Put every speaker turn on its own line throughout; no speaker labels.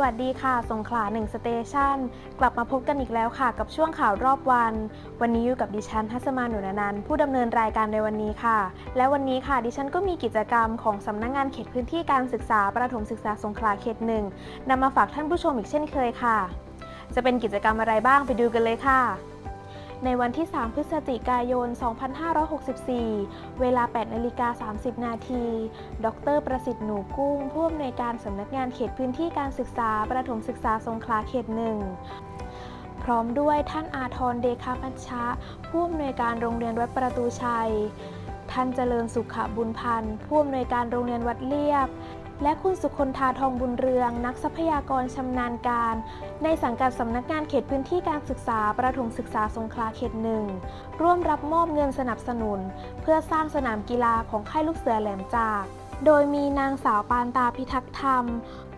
สวัสดีค่ะ สงขลาหนึ่งสเตชันกลับมาพบกันอีกแล้วค่ะ กับช่วงข่าวรอบวัน วันนี้อยู่กับดิฉันทัศมาหนุนนันท์ผู้ดำเนินรายการในวันนี้ค่ะ และวันนี้ค่ะ ดิฉันก็มีกิจกรรมของสำนักงงานเขตพื้นที่การศึกษาประถมศึกษาสงขลาเขตหนึ่งนำมาฝากท่านผู้ชมอีกเช่นเคยค่ะ จะเป็นกิจกรรมอะไรบ้างไปดูกันเลยค่ะ ในวันที่ 3 พฤศจิกายน 2564 เวลา 8นาฬิกา30 นาที ดร ประสิทธิ์หนูกุ้ง ผู้อำนวยการสำนักงานเขตพื้นที่การศึกษา ประถมศึกษาสงขลาเขตหนึ่งพร้อมด้วยท่านอาทรเดคาพัชชะ ผู้อำนวยการโรงเรียนวัดประตูชัย ท่านเจริญสุขบุญพันธ์ ผู้อำนวยการโรงเรียนวัดเลียบ และคุณสุคนธาทองบุญเรือง นักทรัพยากรชำนาญการ ในสังกัดสำนักงานเขตพื้นที่การศึกษา ประถมศึกษาสงขลาเขตหนึ่งร่วมรับมอบเงินสนับสนุน เพื่อสร้างสนามกีฬาของค่ายลูกเสือแหลมจาก โดยมีนางสาวปานตาพิทักษ์ธรรม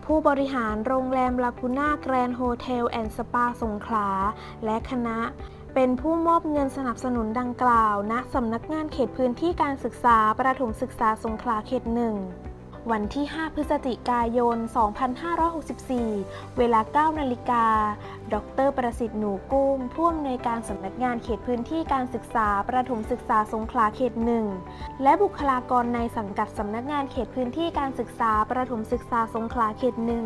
ผู้บริหารโรงแรมลากูน่าแกรนด์โฮเทลแอนด์สปาสงขลา และคณะเป็นผู้มอบเงินสนับสนุนดังกล่าวณสำนักงานเขตพื้นที่การศึกษาประถมศึกษาสงขลาเขตหนึ่ง วันที่ 5 พฤศจิกายน 2564 เวลา 9 นาฬิกา ดร ประสิทธิ์หนูกุ้ง ผู้อำนวยการสำนักงานเขตพื้นที่การศึกษา ประถมศึกษาสงขลาเขตหนึ่ง และบุคลากรในสังกัดสำนักงานเขตพื้นที่การศึกษา ประถมศึกษาสงขลาเขตหนึ่ง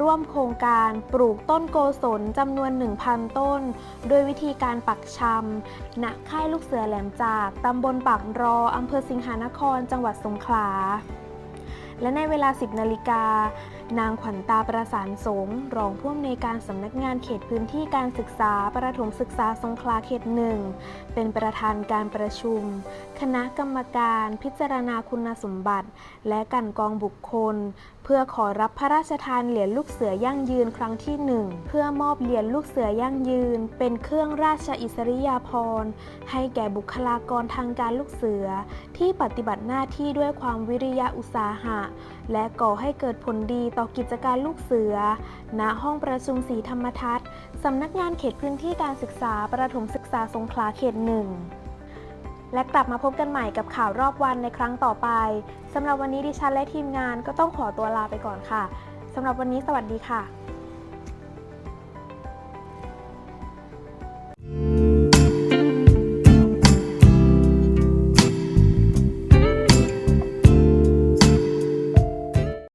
ร่วมโครงการปลูกต้นโกศลจำนวน 1,000 ต้น โดยวิธีการปักชำณค่ายลูกเสือแหลมจาก ตำบลปากรอ อำเภอสิงหานคร จังหวัดสงขลา และในเวลา 10 นาฬิกานางขวัญตาประสานสงรองผู้อำนวยการสำนักงานเขตพื้นที่การศึกษาประถมศึกษาสงขลาเขตหนึ่ง เป็นประธานการประชุม คณะกรรมการพิจารณาคุณสมบัติ และกันกองบุคคล เพื่อขอรับพระราชทานเหรียญลูกเสือยั่งยืนครั้งที่หนึ่งเพื่อมอบเหรียญลูกเสือยั่งยืน เป็นเครื่องราชอิสริยาภรณ์ ให้แก่บุคลากรทางการลูกเสือ ที่ปฏิบัติหน้าที่ด้วยความวิริยะอุตสาหะ และก่อให้เกิดผลดีต่อกิจการลูกเสือ ณ ห้องประชุมสีธรรมทัศน์สำนักงานเขตพื้นที่การศึกษาประถมศึกษาสงขลาเขตหนึ่ง และกลับมาพบกันใหม่กับข่าวรอบวันในครั้งต่อไปสำหรับวันนี้ดิฉันและทีมงานก็ต้องขอตัวลาไปก่อนค่ะสำหรับวันนี้สวัสดีค่ะ